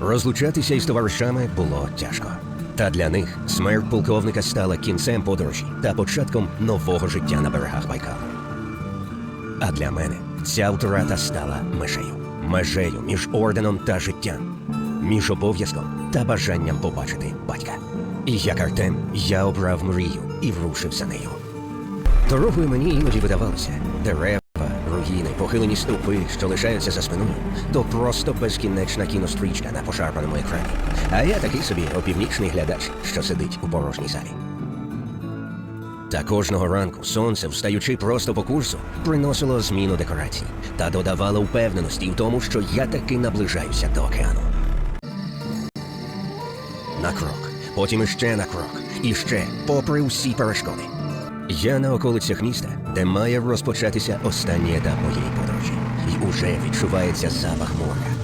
Розлучатися із товаришами було тяжко. Та для них смерть полковника стала кінцем подорожі та початком нового життя на берегах Байкалу. А для мене ця втрата стала межею. Межею між орденом та життям, між обов'язком та бажанням побачити батька. І як Артем, я обрав мрію і врушив за нею. Дорогою мені іноді видавалося дерева, руїни, похилені стовпи, що лишаються за спиною, то просто безкінечна кінострічка на пошарпаному екрані. А я такий собі опівнічний глядач, що сидить у порожній залі. Та кожного ранку сонце, встаючи просто по курсу, приносило зміну декорацій та додавало впевненості в тому, що я таки наближаюся до океану. На крок, потім іще на крок, і ще, попри усі перешкоди. Я на околицях міста, де має розпочатися останній етап моєї подорожі, і уже відчувається запах моря